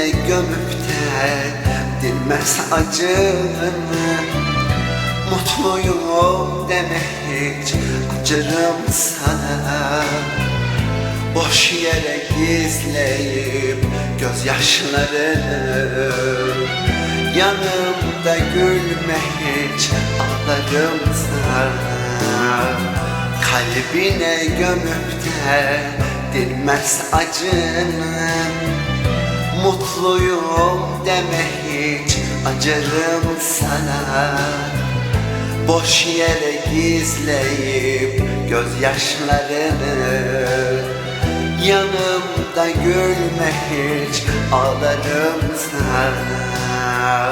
Kalbine gömüp de dinmez acını. Mutluyum deme hiç acırım sana. Boş yere gizleyip gözyaşlarını. Yanımda gülme hiç ağlarım sana. Kalbine gömüp de dinmez acını Mutluyum deme hiç acırım sana. Boş yere gizleyip gözyaşlarını Yanımda gülme hiç ağlarım sana.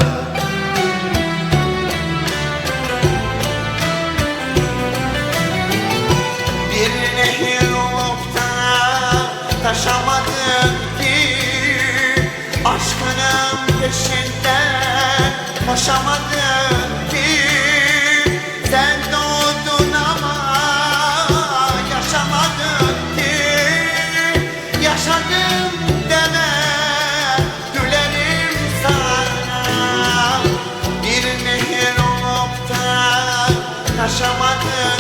Bir nehir olup da taşamadın koşamadın ki. Sen doğdun ama yaşamadın ki. Yaşadım deme gülerim sana. Bir nehir olup da taşamadın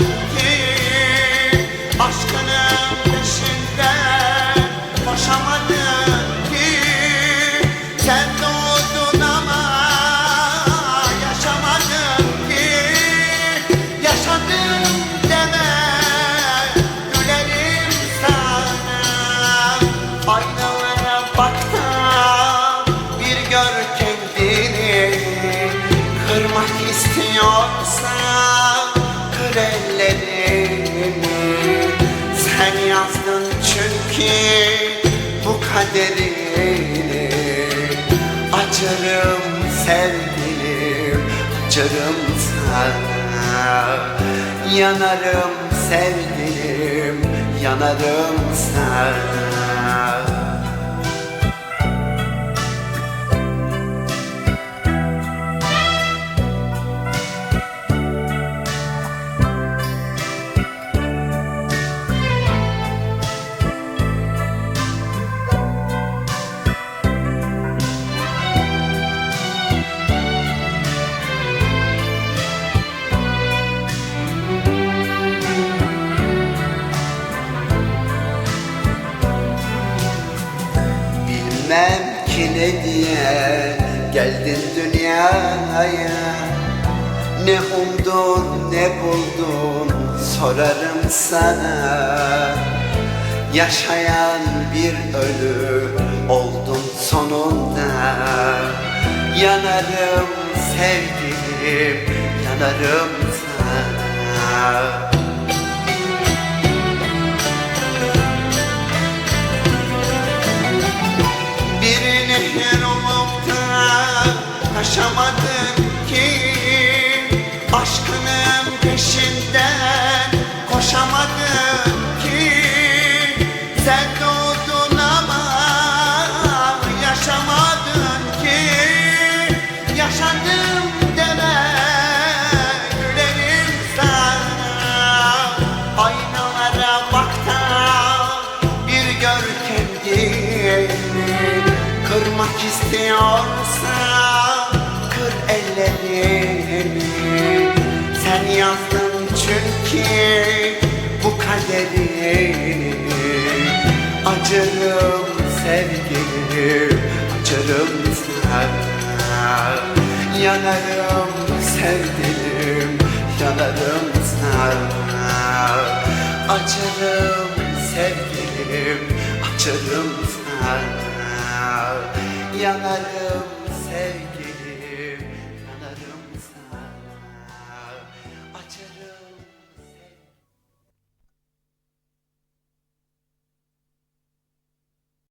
Kırmak istiyorsan kır ellerini. Sen yazdın çünkü bu kaderini. Acırım sevgilim, acırım sana. Yanarım sevgilim, yanarım sana ne diye? Geldin dünyaya. Ne umdun ne buldun? Sorarım sana. Yaşayan bir ölü oldun sonunda. Yanarım sevgilim yanarım sana taşamadın ki. Aşkının peşinden koşamadın ki. Sen doğdun ama yaşamadın ki. Yaşadım deme gülerim sana. Aynalara bak bir gör kendini Kırmak istiyorsan Sen yazdın çünkü bu kaderini Acırım sevgilim, acırım sana. Yanarım sevgilim, yanarım sana. Acırım sevgilim, acırım sana. Yanarım sevgilim